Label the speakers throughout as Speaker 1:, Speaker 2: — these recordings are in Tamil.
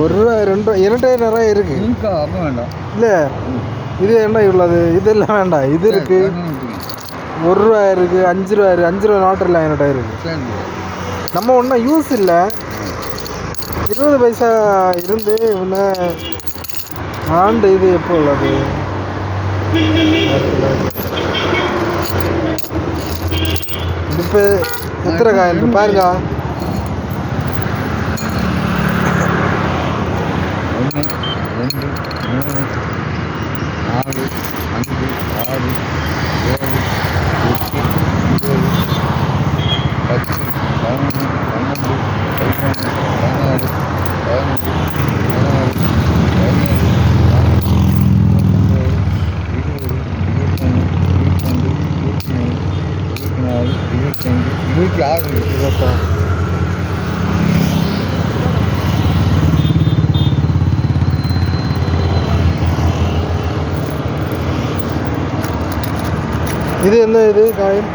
Speaker 1: ஒரு ரூபா ரெண்டு ரூபா இரண்டே நிறைய இருக்கு.
Speaker 2: வேண்டாம்.
Speaker 1: இல்லை இது என்ன இவ்வளவு இதெல்லாம் வேண்டாம். இது இருக்கு. ஒரு ரூபா இருக்கு அஞ்சு ரூபா இருக்கு அஞ்சு ரூபா நோட்டு இல்லை என்கிட்ட இருக்கு. நம்ம ஒன்றும் யூஸ் இல்லை. இருபது பைசா இருந்து முன்ன ஆண்டு இது எப்போ உள்ளது? இப்போ எத்தனை காய் இருக்கு? பாருங்க
Speaker 2: ரெண்டு மூணு நாலு அஞ்சு ஆறு ஏழு எட்டு ஒம்பது பத்து பதினொன்று பன்னெண்டு பதிமூணு பதினாலு பதினஞ்சு பதினாறு பதினேழு பத்தொம்பது இருபது இருபத்தொன்று இருபத்தொன்று இருபத்தி மூணு இருபத்தி நாலு இருபத்தஞ்சு இருபத்தி ஆறு
Speaker 1: இருபத்தாறு இது என்ன இது? காயின்?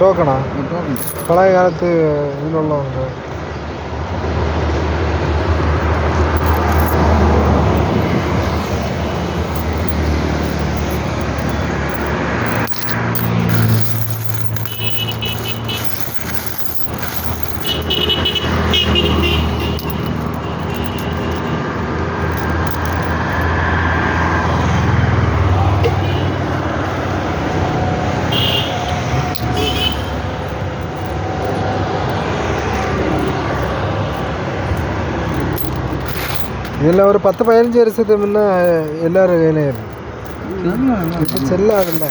Speaker 2: டோக்கன்
Speaker 1: பழைய காலத்து இதில் உள்ளவங்க. இதில் ஒரு பத்து பதினஞ்சு வருஷத்துக்கு முன்னே எல்லாரும் கையிலும் இப்போ செல்லாதுல்ல.